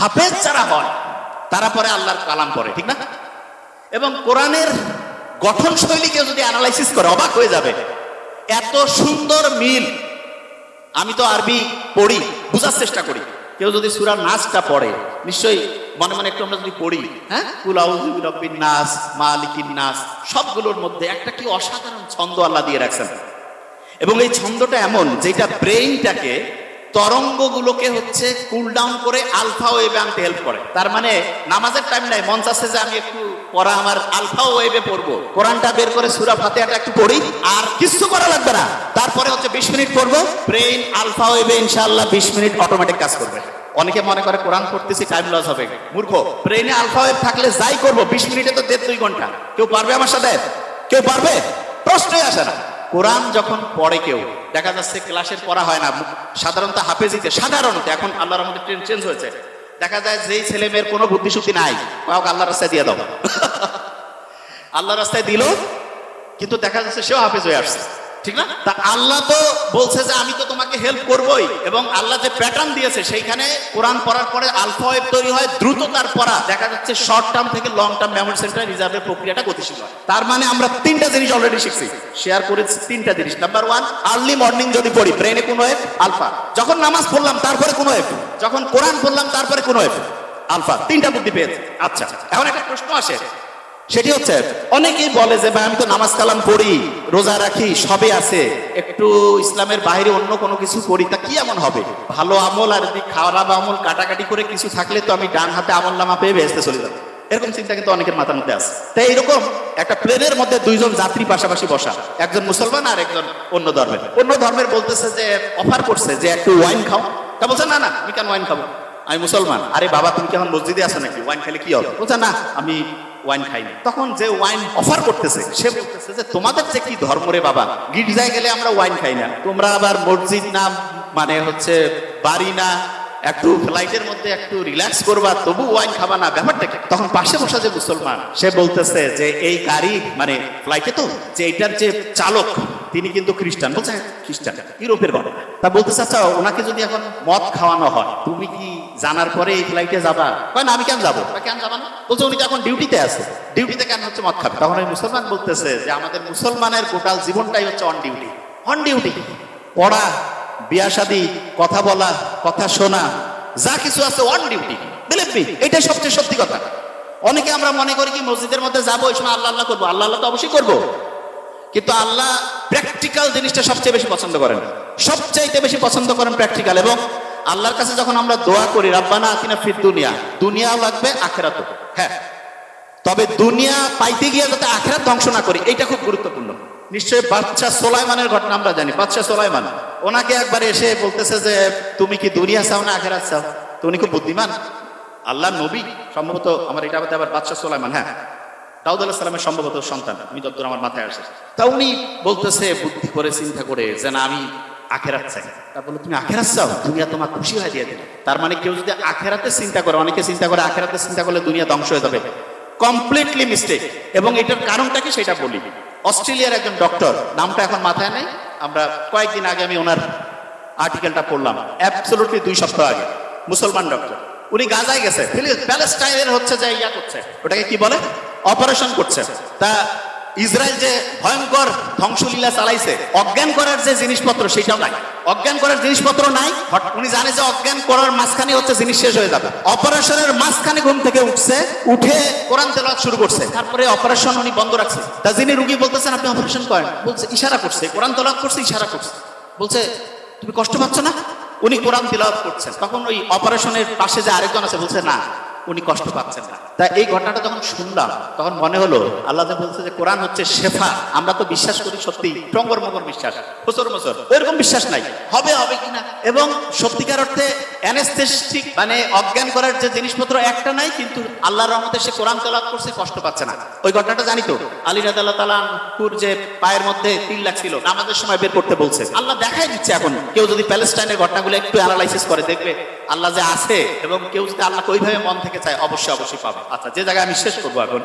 হাফেজ যারা হয়। তারা পরে আল্লাহর কালাম পড়ে, ঠিক না? এবং কোরআনের গঠন শৈলী কেউ যদি অ্যানালাইসিস করে, অবাক হয়ে যাবে। এত সুন্দর মিল। আমি তো আরবি পড়ি, বোঝার চেষ্টা করি। কেউ যদি সুরার নাচটা পড়ে, নিশ্চয়ই মনে মনে একটু আমরা যদি পড়ি হ্যাঁ? রব্বিন নাস, মালিকিন নাস, সবগুলোর মধ্যে একটা কি অসাধারণ ছন্দ আল্লাহ দিয়ে রাখছেন। এবং এই ছন্দটা এমন, যেটা ব্রেইনটাকে তরঙ্গগুলোকে হচ্ছে কুল ডাউন করে আলফা ওয়েভে আনতে হেল্প করে। তার মানে নামাজের টাইম নাই মন চাচ্ছে যে আমি একটু পড়া, আমার আলফা ওয়েভে পড়ব। কোরআনটা বের করে সুরা ফাতেহাটা একটু পড়ি, আর কিছু করা লাগবে না। তারপরে হচ্ছে বিশ মিনিট পড়ব ব্রেইন আলফা ওয়েভে ইনশাআল্লাহ বিশ মিনিট অটোমেটিক কাজ করবে। অনেকে মনে করে কোরআন পড়তেছি টাইম লস হবে। মূর্খ ব্রেইনে আলফা ওয়েভ থাকলে যাই করব, বিশ মিনিটে তো দেড় দুই ঘণ্টা। কেউ পারবে আমার সাথে? কেউ পারবে? প্রশ্নই আসে না। কোরআন যখন পড়ে কেউ, দেখা যাচ্ছে ক্লাসের পড়া হয় না সাধারণত হাফেজিতে, সাধারণত, এখন আল্লাহর মধ্যে ট্রেন চেঞ্জ হয়েছে। দেখা যায় যেই ছেলে মেয়ের কোনো বুদ্ধিশুদ্ধি নাই কাউকে আল্লাহ রাস্তায় দিয়ে দাও। আল্লাহ রাস্তায় দিল, কিন্তু দেখা যাচ্ছে সেও হাফেজ হয়ে আসছে। ঠিক না? তা আল্লাহ তো বলছে যে আমি তো তোমাকে হেল্প করবই এবং আল্লাহ যে প্যাটার্ন দিয়েছে সেইখানে কোরআন পড়ার পরে আলফা ওয়েভ তৈরি হয় দ্রুত তার পড়া। দেখা যাচ্ছে শর্ট টার্ম থেকে লং টার্ম মেমোরি সেন্টার রিজার্ভের প্রক্রিয়াটা গতিশীল হয়। তার মানে আমরা তিনটা জিনিস অলরেডি শিখছি। শেয়ার করেছি তিনটা জিনিস। নাম্বার ওয়ান আর্লি মর্নিং যদি পড়ি ব্রেনে কোন ওয়েভ আলফা যখন নামাজ পড়লাম, তারপরে কোনো ওয়েভ যখন কোরআন পড়লাম, তারপরে কোনো ওয়েভ আলফা তিনটা বুদ্ধি পেয়েছে। আচ্ছা এখন একটা প্রশ্ন আসে। সেটি হচ্ছে, অনেকেই বলে যে, ভাই, আমি তো নামাজ কালাম পড়ি, রোজা রাখি, সবে আছে। একটু ইসলামের বাইরে অন্য কোনো কিছু করি, তা কি এমন হবে? ভালো আমল আর যদি খারাপ আমল কাটাকাটি করে কিছু থাকলে তো আমি ডান হাতে আমল নামা পেয়ে বেসতে চলে যাব। এরকম চিন্তা কিন্তু অনেকের মাথার মধ্যে আছে। তাই এরকম একটা প্লেনের মধ্যে দুইজন যাত্রী পাশাপাশি বসা, একজন মুসলমান আর একজন অন্য ধর্মের। অন্য ধর্মের বলতেছে যে, অফার করছে যে, একটু ওয়াইন খাও। তা বলছে, না না, আমি কেন ওয়াইন খাব? আমি মুসলমান। আরে বাবা, তুমি কি এখন মসজিদে আছো নাকি? ওয়াইন খেলে কি হবে? বলছে, না, আমি ওয়াইন খাইনি। তখন যে ওয়াইন অফার করতেছে, সে বলতেছে যে, তোমাদের যে কি ধর্ম রে বাবা? গির্জায় গেলে আমরা ওয়াইন খাই না। তোমরা আবার মসজিদ না মানে হচ্ছে বাড়ি না, একটু ফ্লাইটের মধ্যে একটু রিল্যাক্স করবা, তবু ওয়াইন খাবা না। ব্যাপারটা তখন পাশে বসা যে মুসলমান, সে বলতেছে যে, এই গাড়ি মানে ফ্লাইটে তো, যে এটার যে চালক তিনি কিন্তু খ্রিস্টান। বলছে খ্রিস্টান। ইউরোপের ঘটনা তা বলতেছে আচ্ছা ওনাকে যদি এখন মদ খাওয়ানো হয়, তুমি কি জানার পরে এই ফ্লাইটে যাবা? কয়, না, আমি কেন যাব? কেন যাবা বলছে, উনি তো এখন ডিউটিতে আছে। ডিউটিতে কেন হচ্ছে মদ খাবে? তখন ওই মুসলমান বলতেছে যে, আমাদের মুসলমানের গোটাল জীবনটাই হচ্ছে অন ডিউটি অন ডিউটি পড়া, বিয়া শাদী, কথা বলা, কথা শোনা, যা কিছু আছে অন ডিউটি বিলিভ মি এটাই সবচেয়ে সত্যি কথা। অনেকে আমরা মনে করি কি, মসজিদের মধ্যে যাব ওই সময় আল্লাহ আল্লাহ করব। আল্লাহ আল্লাহ তো অবশ্যই করব। কিন্তু আল্লাহ প্র্যাকটিক্যাল জিনিসটা সবচেয়ে বেশি পছন্দ করেন। সবচাইতে বেশি পছন্দ করেন প্র্যাকটিক্যাল এবং আল্লাহর কাছে যখন আমরা দোয়া করি, রাব্বানা আতিনা ফির দুনিয়া দুনিয়াও লাগবে আখেরাত হ্যাঁ। তবে দুনিয়া পাইতে গিয়ে যাতে আখেরাত ধ্বংস না করি এটা খুব গুরুত্বপূর্ণ। নিশ্চয়ই বাচ্চা সোলাইমানের ঘটনা আমরা জানি বাচ্চা সোলাইমান। ওনাকে একবার এসে বলতেছে যে, তুমি কি দুনিয়া চাও না আখেরাত চাও? তো উনি খুব বুদ্ধিমান। আল্লাহ নবী, সম্ভবত আমার এটা আবার বাচ্চা সোলাইমান হ্যাঁ। দাউদ আলাহ সালামের সম্ভবত সন্তান, আমি যতদূর আমার মাথায় আসে। তা উনি বলতেছে, বুদ্ধি করে, চিন্তা করে যে না আমি আখেরাত চাই। তা বলে, তুমি আখেরাত চাও? দুনিয়া তোমার খুশি হয়ে দিয়ে দেবে তার মানে কেউ যদি আখেরাতে চিন্তা করে, অনেকে চিন্তা করে আখেরাতে চিন্তা করলে দুনিয়া ধ্বংস হয়ে যাবে। কমপ্লিটলি মিস্টেক এবং এটার কারণটা কি সেটা বলি। অস্ট্রেলিয়ার একজন ডক্টর নামটা এখন মাথায় নেই। আমরা কয়েকদিন আগে আমি ওনার আর্টিকেলটা পড়লাম অ্যাবসলুটলি দুই সপ্তাহ আগে। মুসলমান ডক্টর উনি গাজায় গেছে। প্যালেস্টাইনের হচ্ছে যে ইয়া করছে। ওটাকে কি বলে? অপারেশন করছে। তা ইসরায়েল যে ভয়ঙ্কর ধ্বংসলীলা চালাইছে, অজ্ঞান করার যে জিনিসপত্র সেটাও নাই। অজ্ঞান করার জিনিসপত্র নাই উনি জানে যে অজ্ঞান করার মাঝখানে হচ্ছে জিনিস শেষ হয়ে যাবে। অপারেশনের মাঝখানে ঘুম থেকে উঠছে, উঠে কোরআন তেলাওয়াত শুরু করছে। তারপরে অপারেশন উনি বন্ধ রাখছে। তা যিনি রুগী বলতেছেন, আপনি অপারেশন করেন? বলছে, ইশারা করছে, কোরআন তেলাওয়াত করছে, ইশারা করছে। বলছে, তুমি কষ্ট পাচ্ছ না? উনি কোরআন তিলাওয়াত করছেন। তখন ওই অপারেশনের পাশে যে আরেকজন আছে, বলছে, না, উনি কষ্ট পাচ্ছেন না। তা এই ঘটনাটা যখন শুনলাম, তখন মনে হলো, আল্লাহ বলছে যে কোরআন হচ্ছে শেফা, আমরা তো বিশ্বাস করি সত্যি, টঙ্গর মগর বিশ্বাস বছর বছর এরকম বিশ্বাস নাই, হবে হবে কিনা এবং সত্যিকার অর্থে অ্যানেস্থেটিক মানে অজ্ঞান করার যে জিনিসপত্র একটা নাই, কিন্তু আল্লাহর রহমতে সে কোরআন তেলাওয়াত করছে, কষ্ট পাচ্ছে না। ওই ঘটনাটা জানি তো? আলী রাদাল্লাহ তালাহুর যে পায়ের মধ্যে তিল লাগছিল আমাদের সময় বের করতে বলছে। আল্লাহ দেখাই দিচ্ছে এখন, কেউ যদি প্যালেস্টাইনের ঘটনাগুলো একটু অ্যানালাইসিস করে, দেখবে। আল্লাহ যে আছে এবং কেউ যদি আল্লাহকে ওইভাবে মন থেকে চায়, অবশ্যই অবশ্যই পাবে। আচ্ছা যে জায়গায় আমি শেষ করব এখন।